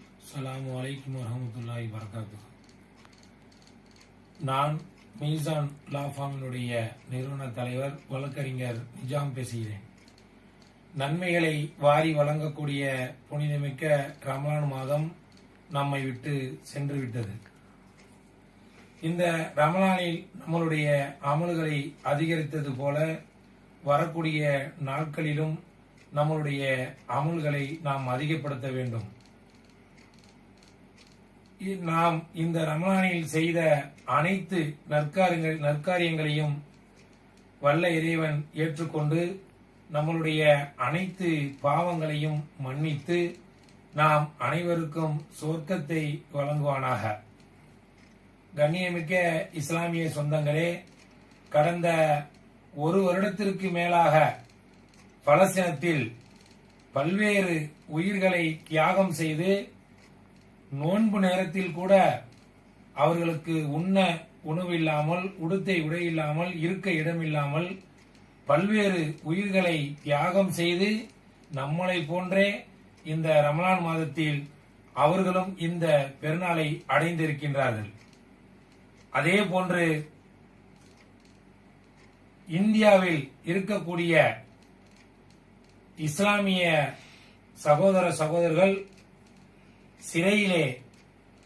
அஸ்ஸலாமு வலைக்கம் வரமத்துல்லாஹி வரகாத்து நான் மீசான் லா ஃபார்மினுடைய நிறுவன தலைவர் வழக்கறிஞர் நிஜாம் பேசுகிறேன். நன்மைகளை வாரி வழங்கக்கூடிய புனிதமிக்க ரமலான் மாதம் நம்மை விட்டு சென்று விட்டது. இந்த ரமலானில் நம்மளுடைய அமல்களை அதிகரித்தது போல வரக்கூடிய நாட்களிலும் நம்மளுடைய அமல்களை நாம் அதிகப்படுத்த வேண்டும். நாம் இந்த ரமணானில் செய்த அனைத்து நற்காரியங்கள் நற்காரியங்களையும் வல்ல இறைவன் ஏற்றுக்கொண்டு நம்மளுடைய அனைத்து பாவங்களையும் மன்னித்து நாம் அனைவருக்கும் சொர்க்கத்தை வழங்குவானாக. கண்ணியமிக்க இஸ்லாமிய சொந்தங்களே கடந்த ஒரு வருடத்திற்கு மேலாக பலஸ்தீனத்தில் பல்வேறு உயிர்களை தியாகம் செய்து நோன்பு நேரத்தில் கூட அவர்களுக்கு உண்ண உணவில்லாமல் உடுத்தை உடை இல்லாமல் இருக்க இடமில்லாமல் பல்வேறு உயிர்களை தியாகம் செய்து நம்மளை போன்றே இந்த ரமலான் மாதத்தில் அவர்களும் இந்த பெருநாளை அடைந்திருக்கின்றார்கள். அதே போன்று இந்தியாவில் இருக்கக்கூடிய இஸ்லாமிய சகோதர சகோதரர்கள் சிறையிலே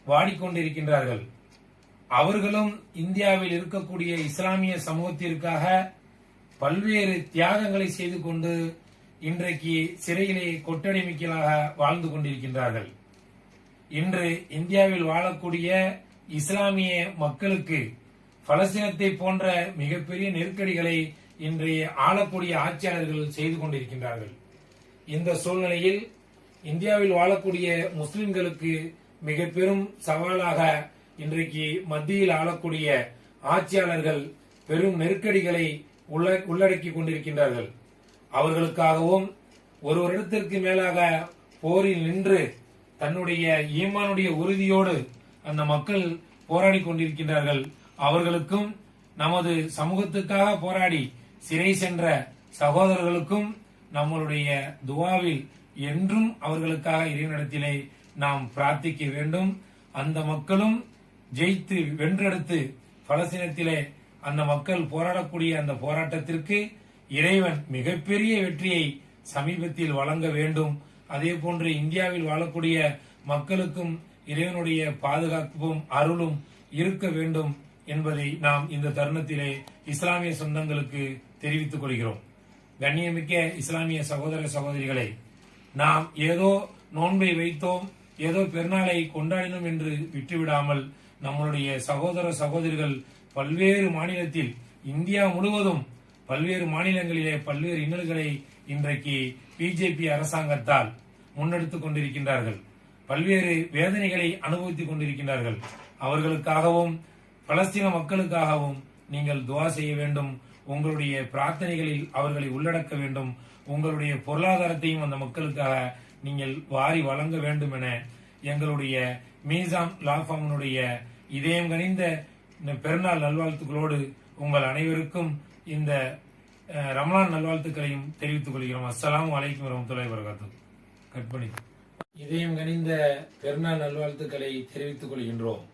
வாடிக்கொண்டிருக்கின்றார்கள். அவர்களும் இந்தியாவில் இருக்கக்கூடிய இஸ்லாமிய சமூகத்திற்காக பல்வேறு தியாகங்களை செய்து கொண்டு இன்றைக்கு சிறையிலே கொட்டடிமிக்கலாக வாழ்ந்து கொண்டிருக்கின்றார்கள். இன்று இந்தியாவில் வாழக்கூடிய இஸ்லாமிய மக்களுக்கு பலஸ்தீனத்தை போன்ற மிகப்பெரிய நெருக்கடிகளை இன்றைய ஆளக்கூடிய ஆட்சியாளர்கள் செய்து கொண்டிருக்கின்றார்கள். இந்த சூழ்நிலையில் இந்தியாவில் வாழக்கூடிய முஸ்லிம்களுக்கு மிக பெரும் சவாலாக இன்றைக்கு மத்தியில் ஆளக்கூடிய ஆட்சியாளர்கள் பெரும் நெருக்கடிகளை உள்ள- கொண்டிருக்கின்றார்கள். அவர்களுக்காகவும் ஒரு வருடத்திற்கு மேலாக போரில் நின்று தன்னுடைய ஈமானுடைய உறுதியோடு அந்த மக்கள் போராடி கொண்டிருக்கின்றார்கள். அவர்களுக்கும் நமது சமூகத்துக்காக போராடி சிறை சென்ற சகோதரர்களுக்கும் நம்மளுடைய துவாவில் என்றும் அவர்களுக்காக இறைவனிடத்திலே நாம் பிரார்த்திக்க வேண்டும். அந்த மக்களும் ஜெயித்து வென்றெடுத்து பலசீனத்திலே அந்த மக்கள் போராடக்கூடிய அந்த போராட்டத்திற்கு இறைவன் மிகப்பெரிய வெற்றியை சமீபத்தில் வழங்க வேண்டும். அதே போன்று இந்தியாவில் வாழக்கூடிய மக்களுக்கும் இறைவனுடைய பாதுகாப்பும் அருளும் இருக்க வேண்டும் என்பதை நாம் இந்த தருணத்திலே இஸ்லாமிய சொந்தங்களுக்கு தெரிவித்துக் கொள்கிறோம். கண்ணியமிக்க இஸ்லாமிய சகோதர சகோதரிகளை நாம் ஏதோ நோன்பை வைத்தோம் ஏதோ பெருநாளை கொண்டாடினோம் என்று விட்டுவிடாமல் நம்மளுடைய சகோதர சகோதரிகள் பல்வேறு மாநிலத்தில் இந்தியா முழுவதும் பல்வேறு மாநிலங்களிலே பல்வேறு இன்னல்களை இன்றைக்கு பிஜேபி அரசாங்கத்தால் முன்னெடுத்துக் கொண்டிருக்கின்றார்கள். பல்வேறு வேதனைகளை அனுபவித்துக் கொண்டிருக்கின்றார்கள். அவர்களுக்காகவும் பலஸ்தீன மக்களுக்காகவும் நீங்கள் துவா செய்ய வேண்டும். உங்களுடைய பிரார்த்தனைகளில் அவர்களை உள்ளடக்க வேண்டும். உங்களுடைய பொருளாதாரத்தையும் அந்த மக்களுக்காக நீங்கள் வாரி வழங்க வேண்டும் என எங்களுடைய மீசாம் லாஃபாமனுடைய இதயம் கனிந்த பெருநாள் நல்வாழ்த்துக்களோடு உங்கள் அனைவருக்கும் இந்த ரமலான் நல்வாழ்த்துக்களையும் தெரிவித்துக் கொள்கிறோம். அஸ்லாம் அலைக்கும் வரமத்துல்லாஹி வரகாத்து கட் பண்ணி. இதயம் கனிந்த பெருநாள் நல்வாழ்த்துக்களை தெரிவித்துக் கொள்கின்றோம்.